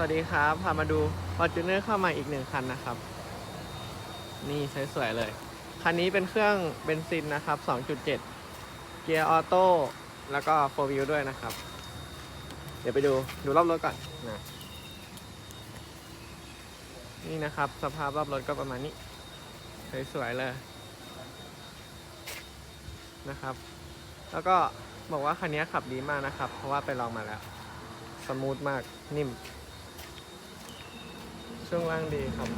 วัสดีครับพามาดู f o r t u n e r เข้ามาอีกหนึ่งคันนะครับ นี่สวยๆเลย คันนี้เป็นเครื่องเบนซินนะครับ 2.7 เกียร์ออโต้แล้วก็4 wheel ด้วยนะครับ เดี๋ยวไปดูดูรอบรถก่อนนะนี่นะครับ สภาพรอบรถก็ประมาณนี้ สวยๆเลยนะครับ แล้วก็บอกว่าคันนี้ขับดีมากนะครับ เพราะว่าไปลองมาแล้ว สมูทมากนิ่ม ช่วงล่างดีครับ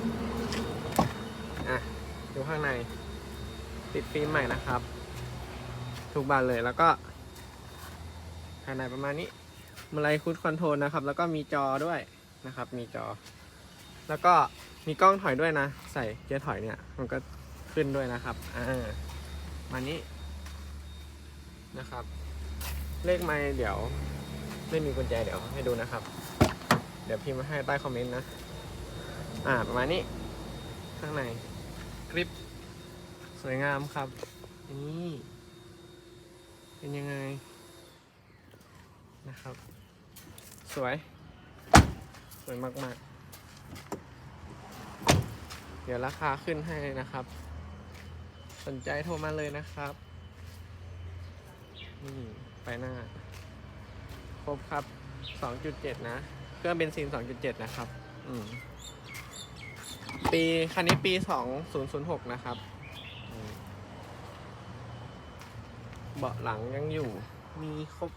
อะดูข้างใน ติดฟิล์มใหม่นะครับ ทุกบานเลยแล้วก็ ภายในประมาณนี้มาลัยคูดคอนโทรลนะครับ แล้วก็มีจอด้วยนะครับ มีจอ แล้วก็มีกล้องถอยด้วยนะ ใส่เกียร์ถอยเนี่ย มันก็ขึ้นด้วยนะครับ อ่า มานี้นะครับ เลขไม่เดี๋ยว ไม่มีกุญแจเดี๋ยวให้ดูนะครับ เดี๋ยวพิมพ์มาให้ใต้คอมเมนต์นะ อ่าประมาณนี้ ข้างในคลิป สวยงามครับ นี่ เป็นยังไง นะครับ สวย สวยมาก ๆ เดี๋ยวราคาขึ้นให้นะครับ สนใจโทรมาเลยนะครับ นี่ ไปหน้า ครบครับ 2.7 นะ เครื่องเบนซิน 2.7 นะครับ อืม ปีคันนี้ปี 2006 นะครับ เบาะหลังยังอยู่ มีครบ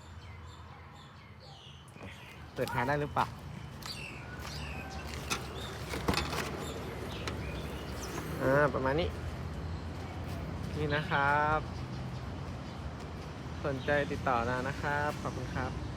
เปิดท้ายได้หรือเปล่าอ่า ประมาณนี้ นี่นะครับ สนใจติดต่อนะนะครับ ขอบคุณครับ